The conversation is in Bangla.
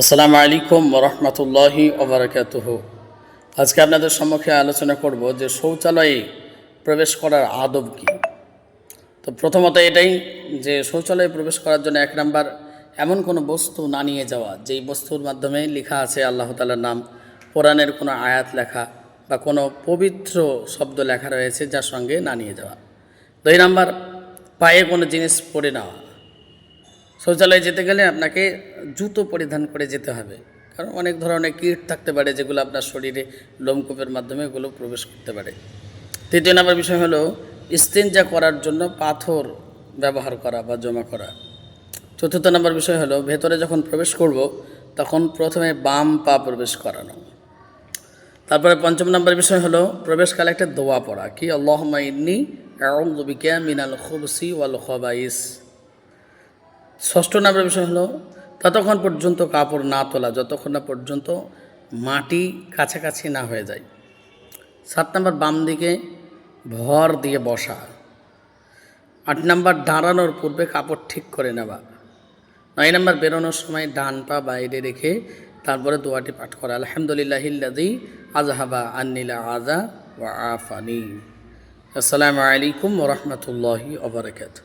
আসসালামু আলাইকুম রহমতুল্লাহি ওবরাকাতুহ। আজকে আপনাদের সম্মুখে আলোচনা করব যে শৌচালয়ে প্রবেশ করার আদব কী। তো প্রথমত এটাই যে শৌচালয়ে প্রবেশ করার জন্য এক নাম্বার এমন কোনো বস্তু না নিয়ে যাওয়া, যেই বস্তুর মাধ্যমে লেখা আছে আল্লাহ তালার নাম, কোরআনের কোনো আয়াত লেখা বা কোনো পবিত্র শব্দ লেখা রয়েছে যার সঙ্গে না নিয়ে যাওয়া। দুই নাম্বার, পায়ে কোনো জিনিস পড়ে নেওয়া। শৌচালয়ে যেতে গেলে আপনাকে জুতো পরিধান করে যেতে হবে। কারণ অনেক ধরনের কীট থাকতে পারে যেগুলো আপনার শরীরে লোমকূপের মাধ্যমে এগুলো প্রবেশ করতে পারে। তৃতীয় নম্বর বিষয় হলো ইস্তেঞ্জা করার জন্য পাথর ব্যবহার করা বা জমা করা। চতুর্থ নম্বর বিষয় হলো ভেতরে যখন প্রবেশ করব, তখন প্রথমে বাম পা প্রবেশ করানো। তারপরে পঞ্চম নম্বর বিষয় হলো প্রবেশকালে একটা দোয়া পড়া, কি আল্লাহ ইন্নি মিনাল খুবসি ওয়াল খবাইস। ষষ্ঠ নম্বর বিষয় হলো, ততক্ষণ পর্যন্ত কাপড় না তোলা, যতক্ষণ না পর্যন্ত মাটি কাছাকাছি না হয়ে যায়। সাত নম্বর বাম দিকে ভর দিয়ে বসা। আট নম্বর দাঁড়ানোর পূর্বে কাপড় ঠিক করে নেওয়া। নয় নম্বর বেরোনোর সময় ডান পা বাইরে রেখে তারপরে দোয়াটি পাঠ করা। আলহামদুলিল্লাহিল্লাদি আজহাবা আন্নিলা আজা ওয়া আফানি। আসসালামু আলাইকুম ওরহমতুল্লাহি ওবরাকাত